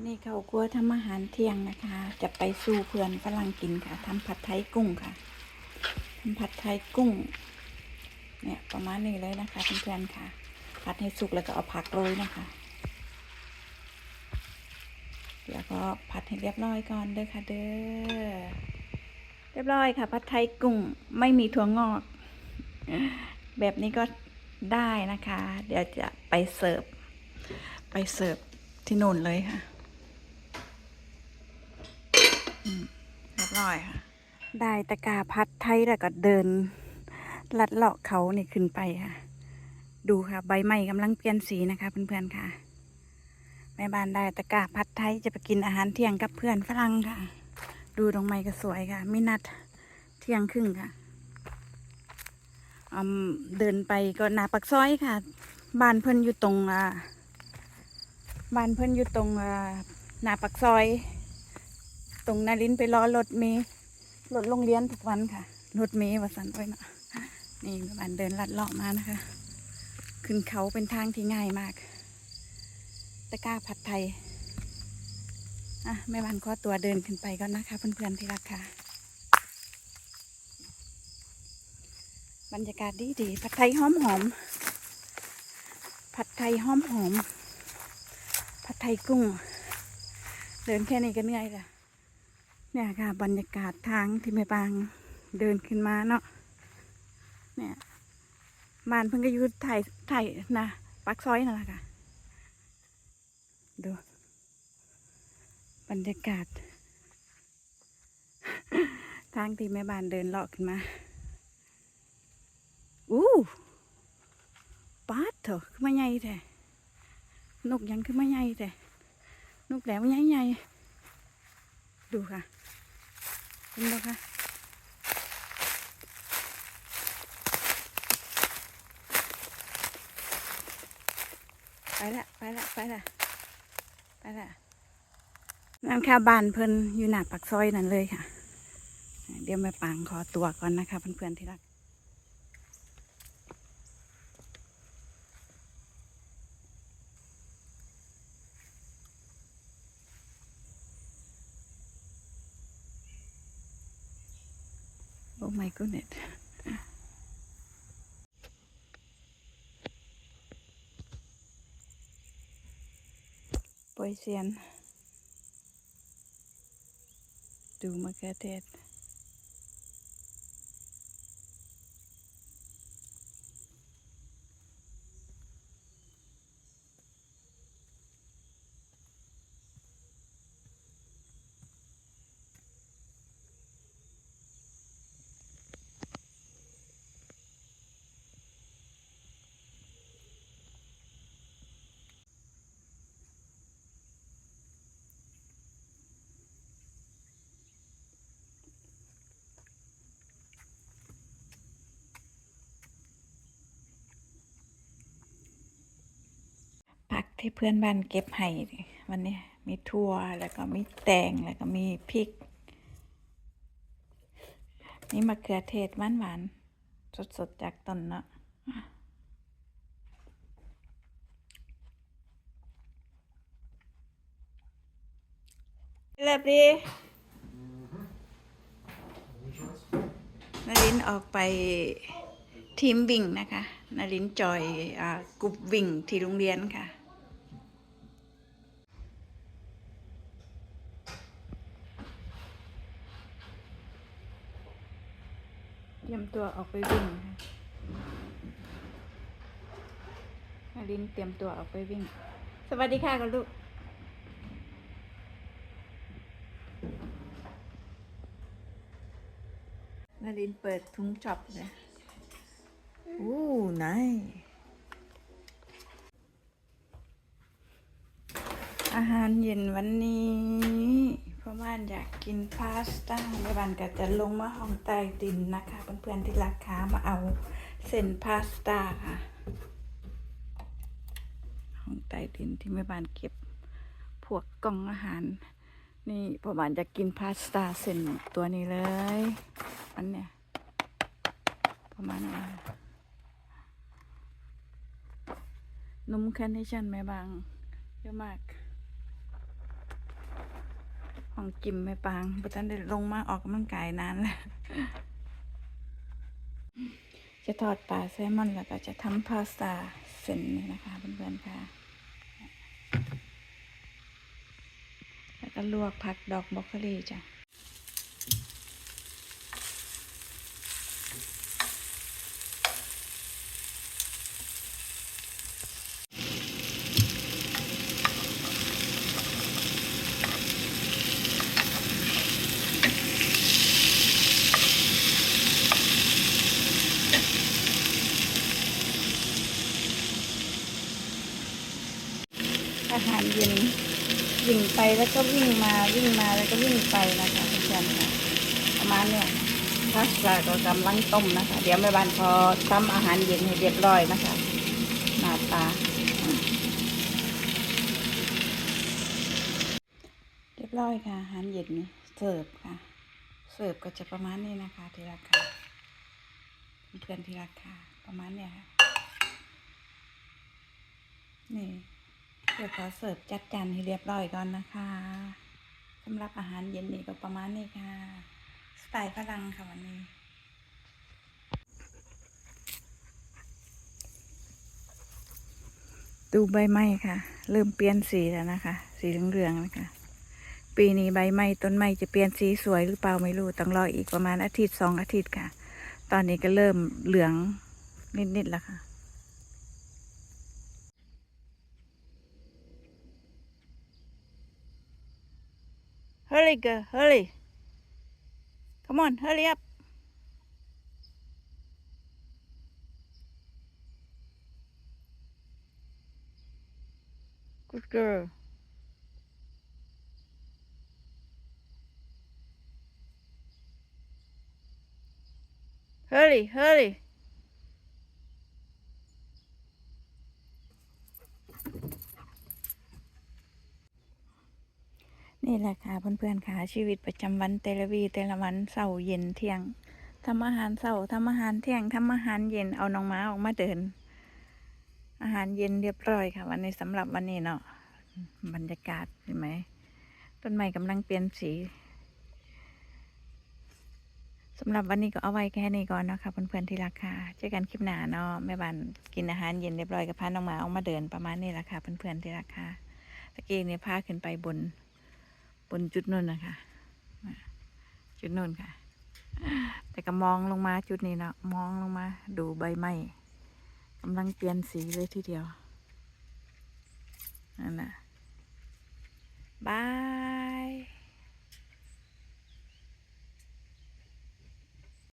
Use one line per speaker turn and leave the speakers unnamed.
วันนี้เขากลัวทำอาหารเที่ยงนะคะ จะไปสู่เพื่อนฝรั่งกินค่ะทำผัดไทยกุ้งค่ะทำผัดไทยกุ้ง เนี่ยประมาณนี้เลยนะคะเพื่อนๆค่ะ ผัดให้สุกแล้วก็เอาผักโรยนะคะแล้วก็ผัดให้เรียบร้อยก่อนเด้อค่ะเด้อเรียบร้อยค่ะ ผัดไทยกุ้งไม่มีถั่วงอก แบบนี้ก็ได้นะคะ เดี๋ยวจะไปเสิร์ฟไปเสิร์ฟที่นู่นเลยค่ะอืม เรียบร้อยค่ะ ได้ตะกาพัดไทยแล้วก็เดิน ลัดเลาะเขานี่ขึ้นไปค่ะ ดูค่ะใบไม้กำลังเปลี่ยนสีนะคะเพื่อนๆค่ะ แม่บ้านได้ตะกาพัดไทยจะไปกินอาหารเที่ยงกับเพื่อนฝรั่งค่ะ ดูตรงไม้ก็สวยค่ะไม่นัดเที่ยงครึ่งค่ะเดินไปก็นาปักซอยค่ะ บ้านเพิ่อนอยู่ตรงบ้านเพิ่อนอยู่ตรงนาปักซอย ตรงนารินไปรอรถเมล์รถโรงเรียนทุกวันค่ะ รถเมล์ว่าสันไว้เนาะนี่แม่บ้านเดินลัดเลาะมานะคะ ขึ้นเขาเป็นทางที่ง่ายมาก ตะกร้าผัดไทย อะแม่บ้านขอตัวเดินขึ้นไปก่อนนะคะ เพื่อนๆที่รักค่ะ บรรยากาศดีดีๆผัดไทยหอมหอม ผัดไทยหอมหอมผัดไทยกุ้ง เดินแค่นี้ก็เหนื่อยละ เนี่ยค่ะบรรยากาศทางที่แม่บางเดินขึ้นมาเนาะเนี่ยบ้านเพิ่งก็อยู่ไทยไทยนะปักซอยนั่นแหละค่ะดูบรรยากาศ ทางที่แม่บ้านเดินเลาะขึ้นมาอู้ปาดเถอะขึ้นมาใหญ่แท้นกยังขึ้นมาใหญ่แท้นกแหลมใหญ่ใหญ่ ดูค่ะ เห็นไหมคะไปละไปละไปละไปละนั่นค่ะบ้านเพิ่นอยู่หน้าปักซอยนั่นเลยค่ะ เดี๋ยวแม่ปังขอตัวก่อนนะคะเพื่อนๆที่รัก Oh my goodness. Poisian. Do my cat ที่เพื่อนบ้านเก็บให้วันนี้มีถั่วแล้วก็มีแตงแล้วก็มีพริกมีมะเขือเทศหวานๆสดๆจากต้นเนาะเรียบดีนารินออกไปทีมวิ่งนะคะนารินจอยอกรุ๊ปวิ่งที่โรงเรียนค่ะ เตรี ยมตัวออกไปวิ่งค่ะนารินเตรียมตัวออกไปวิ่ง สวัสดีค่ะกันลูก นารินเปิดทุงช็อปเลยอู้นายอาหารเย็นวันนี้ เพระว่าอยากกินพาสต้าในบ้านก็จะลงมาห้องใต้ดินนะคะ เพื่อนๆที่ราคามาเอาเส้นพาสต้าค่ะ ห้องใต้ดินที่แม่บ้านเก็บพวกกล่องอาหาร นี่ประมาณจะกินพาสต้าเส้นตัวนี้เลยอันเนี้ยประมาณนี้นมแคนดิชันแม่บางเยอะมาก ของกิมแม่ปางบุตันได้ลงมาออกกำลังกายนานแล้ว จะทอดปลาแซลมอนแล้วก็จะทำพาสต้าเส้นนี่นะคะเพื่อนๆค่ะ แล้วก็ลวกผักดอกบรอกโคลีจ้ะ อาหารเย็นวิ่งไปแล้วก็วิ่งมาวิ่งมาแล้วก็วิ่งไปนะคะเพื่อนค่ะประมาณเนี้ยพาสต้าก็กำลังต้มนะคะ เดี๋ยวแม่บ้านพอทำอาหารเย็นให้เรียบร้อยนะคะหน้าตาเรียบร้อยค่ะ อาหารเย็นนี่เสิร์ฟค่ะ เสิร์ฟก็จะประมาณนี้นะคะ ที่ราคาเพื่อนที่ราคาประมาณเนี้ยค่ะนี่ เดี๋ยวขอเสิร์ฟจัดจานให้เรียบร้อยก่อนนะคะสำหรับอาหารเย็นนี่ก็ประมาณนี้ค่ะ สไตล์ฝรั่งค่ะวันนี้ดูใบไม้ค่ะ เริ่มเปลี่ยนสีแล้วนะคะ สีเหลืองๆนะคะ ปีนี้ใบไม้ต้นไม้จะเปลี่ยนสีสวยหรือเปล่าไม่รู้ต้องรออีกประมาณอาทิตย์สองอาทิตย์ค่ะ ตอนนี้ก็เริ่มเหลืองนิดๆแล้วค่ะ Hurry, girl, hurry. Come on, hurry up. Good girl. Hurry, hurry. นี่แหละค่ะเพื่อนๆค่ะชีวิตประจำวันแต่ลวีแต่ละวันเสาร์เย็นเที่ยงทำอาหารเสาร์ทำอาหารเที่ยงทำอาหารเย็นเอาน้องม้าออกมาเดิน อาหารเย็นเรียบร้อยค่ะ วันนี้สำหรับวันนี้เนาะบรรยากาศเห็นไหมต้นไม้กำลังเปลี่ยนสีสำหรับวันนี้ก็เอาไว้แค่นี้ก่อนนะคะเพื่อนๆที่ราคาเจอกันคลิปหน้าเนาะแม่บ้านกินอาหารเย็นเรียบร้อยกับพาน้องหมาออกมาเดินประมาณนี้แหละค่ะเพื่อนๆที่ราคาตะกี้เนี่ยพาขึ้นไปบน บนจุดนู้นนะคะจุดนู้นค่ะ แต่ก็มองลงมาจุดนี้นะมองลงมา ดูใบไม้กำลังเปลี่ยนสีเลยทีเดียวนั่นนะบาย